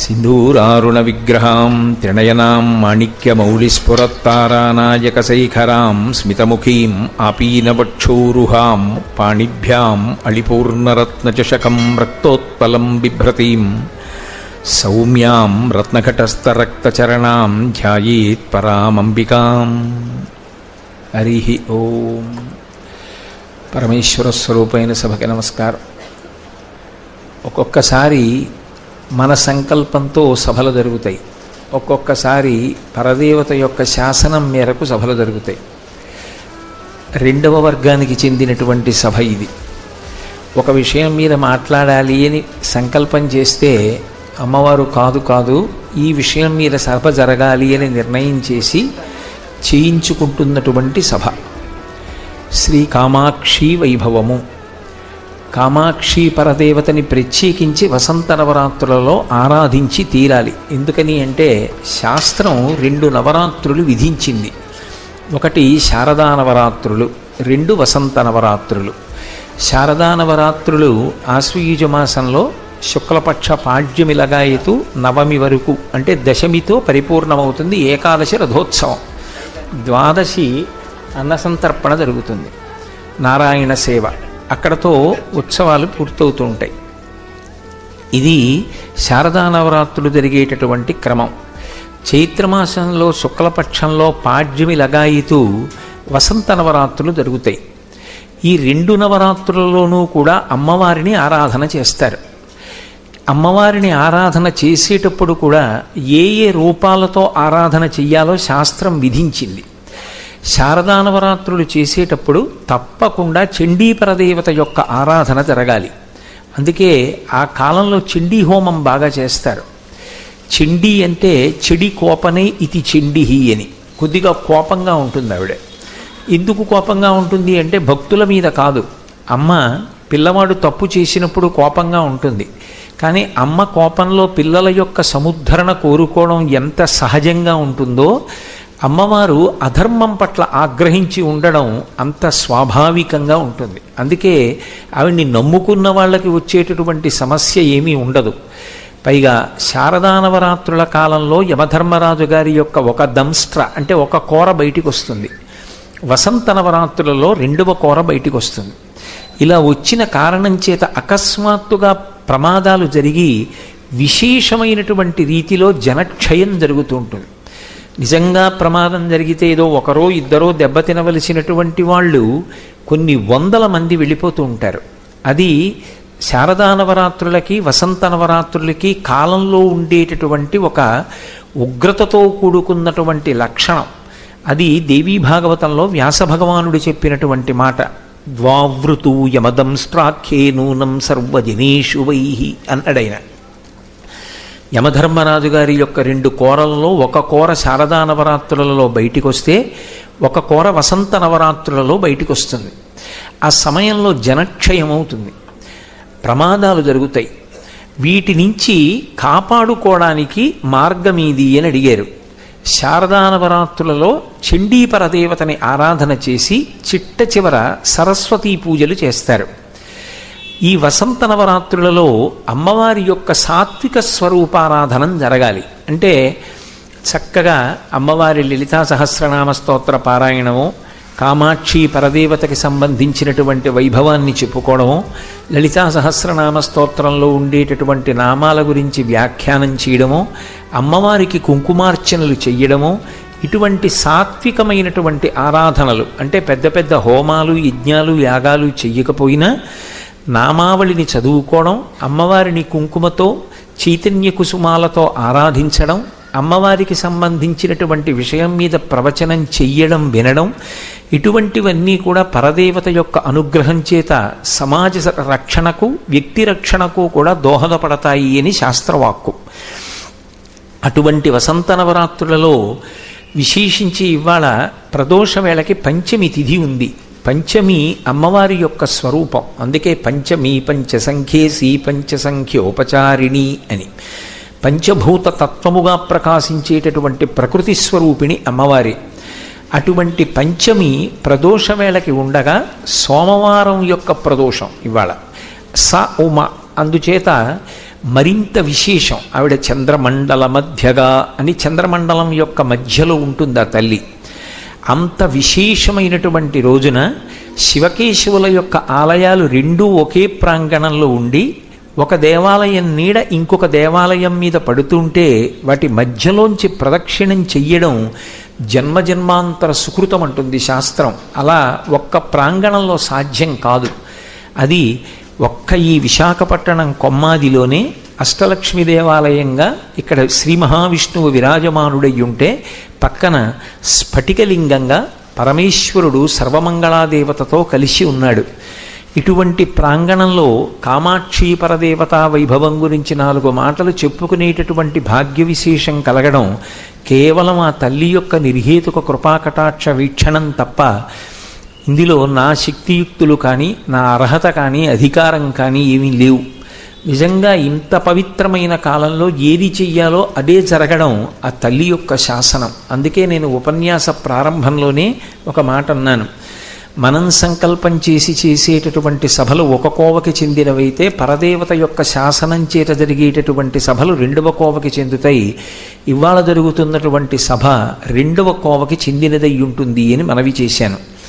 सिन्दूरारुणविग्रहां त्रिणयनां माणिक्यमौलिस्फुरत्तारानायकशैखरां स्मितमुखीम् आपीनवक्षोरुहां पाणिभ्याम् अळिपूर्णरत्नचषकं रक्तोत्पलं बिभ्रतीं सौम्यां रत्नघटस्थरक्तचरणां ध्यायेत् परामम्बिकाम् हरिः ఓం పరమేశ్వర స్వరూపైన సభకి నమస్కారం ఒక్కొక్కసారి మన సంకల్పంతో సభలు జరుగుతాయి. ఒక్కొక్కసారి పరదేవత యొక్క శాసనం మేరకు సభలు జరుగుతాయి. రెండవ వర్గానికి చెందినటువంటి సభ ఇది. ఒక విషయం మీద మాట్లాడాలి అని సంకల్పం చేస్తే అమ్మవారు కాదు కాదు ఈ విషయం మీద సభ జరగాలి అని నిర్ణయం చేసి చేయించుకుంటున్నటువంటి సభ. శ్రీ కామాక్షి వైభవము. కామాక్షి పరదేవతని ప్రత్యేకించి వసంత నవరాత్రులలో ఆరాధించి తీరాలి. ఎందుకని అంటే శాస్త్రం రెండు నవరాత్రులు విధించింది. ఒకటి శారదా నవరాత్రులు రెండు వసంత నవరాత్రులు. శారదా నవరాత్రులు ఆశ్వయుజ మాసంలో శుక్లపక్ష పాడ్యమి లగాయతు నవమి వరకు అంటే దశమితో పరిపూర్ణమవుతుంది ఏకాదశి రథోత్సవం. ద్వాదశి అన్నసంతర్పణ జరుగుతుంది. నారాయణ సేవ. అక్కడతో ఉత్సవాలు పూర్తవుతూ ఉంటాయి. ఇది శారదా నవరాత్రులు జరిగేటటువంటి క్రమం. చైత్రమాసంలో శుక్లపక్షంలో పాడ్యమి లగాయితూ వసంత నవరాత్రులు జరుగుతాయి. ఈ రెండు నవరాత్రులలోనూ కూడా అమ్మవారిని ఆరాధన చేస్తారు. అమ్మవారిని ఆరాధన చేసేటప్పుడు కూడా ఏ ఏ రూపాలతో ఆరాధన చెయ్యాలో శాస్త్రం విధించింది. శారదా నవరాత్రులు చేసేటప్పుడు తప్పకుండా చండీపరదేవత యొక్క ఆరాధన జరగాలి. అందుకే ఆ కాలంలో చండీ హోమం బాగా చేస్తారు. చండీ అంటే చెడి కోపనే ఇది చండిహి అని. కొద్దిగా కోపంగా ఉంటుంది ఆవిడ. ఎందుకు కోపంగా ఉంటుంది అంటే భక్తుల మీద కాదు. అమ్మ పిల్లవాడు తప్పు చేసినప్పుడు కోపంగా ఉంటుంది. కానీ అమ్మ కోపంలో పిల్లల యొక్క సముద్ధరణ కోరుకోవడం ఎంత సహజంగా ఉంటుందో అమ్మవారు అధర్మం పట్ల ఆగ్రహించి ఉండడం అంత స్వాభావికంగా ఉంటుంది. అందుకే ఆవిడ్ని నమ్ముకున్న వాళ్ళకి వచ్చేటటువంటి సమస్య ఏమీ ఉండదు. పైగా శారదా నవరాత్రుల కాలంలో యమధర్మరాజు గారి యొక్క ఒక దంస్ట్ర అంటే ఒక కోర బయటికి వస్తుంది వసంత నవరాత్రులలో రెండవ కోర బయటికి వస్తుంది ఇలా వచ్చిన కారణం చేత అకస్మాత్తుగా ప్రమాదాలు జరిగి విశేషమైనటువంటి రీతిలో జనక్షయం జరుగుతూ ఉంటుంది. నిజంగా ప్రమాదం జరిగితే ఏదో ఒకరో ఇద్దరో దెబ్బతినవలసినటువంటి వాళ్ళు కొన్ని వందల మంది వెళ్ళిపోతూ ఉంటారు. అది శారదా నవరాత్రులకి వసంత నవరాత్రులకి కాలంలో ఉండేటటువంటి ఒక ఉగ్రతతో కూడుకున్నటువంటి లక్షణం. అది దేవీ భాగవతంలో వ్యాస భగవానుడు చెప్పినటువంటి మాట. ద్వావృతు యమదం స్ట్రాఖ్యే నూనం సర్వజనీషు వైహి అన్నాడైన యమధర్మరాజు గారి యొక్క రెండు కోరలలో ఒక కోర శారదా నవరాత్రులలో బయటికి వస్తే ఒక కోర వసంత నవరాత్రులలో బయటికి వస్తుంది ఆ సమయంలో జనక్షయం అవుతుంది ప్రమాదాలు జరుగుతాయి. వీటి నుంచి కాపాడుకోవడానికి మార్గం అని అడిగారు. శారదా నవరాత్రులలో చండీపరదేవతని ఆరాధన చేసి చిట్ట చివర సరస్వతీ పూజలు చేస్తారు. ఈ వసంత నవరాత్రులలో అమ్మవారి యొక్క సాత్విక స్వరూపారాధనం జరగాలి. అంటే చక్కగా అమ్మవారి లలితా సహస్రనామ స్తోత్ర పారాయణము కామాక్షి పరదేవతకి సంబంధించినటువంటి వైభవాన్ని చెప్పుకోవడము లలితా సహస్రనామ స్తోత్రంలో ఉండేటటువంటి నామాల గురించి వ్యాఖ్యానం చేయడము అమ్మవారికి కుంకుమార్చనలు చెయ్యడము ఇటువంటి సాత్వికమైనటువంటి ఆరాధనలు అంటే పెద్ద పెద్ద హోమాలు యజ్ఞాలు యాగాలు చెయ్యకపోయినా నామావళిని చదువుకోవడం అమ్మవారిని కుంకుమతో చైతన్య కుసుమాలతో ఆరాధించడం అమ్మవారికి సంబంధించినటువంటి విషయం మీద ప్రవచనం చెయ్యడం వినడం ఇటువంటివన్నీ కూడా పరదేవత యొక్క అనుగ్రహం చేత సమాజ రక్షణకు వ్యక్తి రక్షణకు కూడా దోహదపడతాయి అని శాస్త్రవాక్కు. అటువంటి వసంత నవరాత్రులలో విశేషించి ఇవాళ ప్రదోష వేళకి పంచమి తిథి ఉంది. పంచమి అమ్మవారి యొక్క స్వరూపం. అందుకే పంచమి పంచసంఖ్యేసి పంచసంఖ్యోపచారిణి అని. పంచభూత తత్వముగా ప్రకాశించేటటువంటి ప్రకృతి స్వరూపిణి అమ్మవారి. అటువంటి పంచమి ప్రదోష వేళకి ఉండగా సోమవారం యొక్క ప్రదోషం ఇవాళ. స ఉమ అందుచేత మరింత విశేషం. ఆవిడ చంద్రమండల మధ్యగా అని చంద్రమండలం యొక్క మధ్యలో ఉంటుంది ఆ తల్లి. అంత విశేషమైనటువంటి రోజున శివకేశవుల యొక్క ఆలయాలు రెండూ ఒకే ప్రాంగణంలో ఉండి ఒక దేవాలయం నీడ ఇంకొక దేవాలయం మీద పడుతుంటే వాటి మధ్యలోంచి ప్రదక్షిణం చెయ్యడం జన్మజన్మాంతర సుకృతం అంటుంది శాస్త్రం. అలా ఒక్క ప్రాంగణంలో సాధ్యం కాదు. అది ఒక్క ఈ విశాఖపట్టణం కొమ్మాదిలోనే అష్టలక్ష్మి దేవాలయంగా ఇక్కడ శ్రీ మహావిష్ణువు విరాజమానుడై ఉంటే పక్కన స్ఫటికలింగంగా పరమేశ్వరుడు సర్వమంగళాదేవతతో కలిసి ఉన్నాడు. ఇటువంటి ప్రాంగణంలో కామాక్షి పరదేవతా వైభవం గురించి నాలుగు మాటలు చెప్పుకునేటటువంటి భాగ్య విశేషం కలగడం కేవలం ఆ తల్లి యొక్క నిర్హేతుక కృపాకటాక్ష వీక్షణం తప్ప ఇందులో నా శక్తియుక్తులు కానీ నా అర్హత కానీ అధికారం కానీ ఏమీ లేవు. నిజంగా ఇంత పవిత్రమైన కాలంలో ఏది చెయ్యాలో అదే జరగడం ఆ తల్లి యొక్క శాసనం. అందుకే నేను ఉపన్యాస ప్రారంభంలోనే ఒక మాట అన్నాను. మనం సంకల్పం చేసి చేసేటటువంటి సభలు ఒక కోవకి చెందినవైతే పరదేవత యొక్క శాసనం చేత జరిగేటటువంటి సభలు రెండవ కోవకి చెందుతాయి. ఇవాళ జరుగుతున్నటువంటి సభ రెండవ కోవకి చెందినదై ఉంటుంది అని మనవి చేశాను.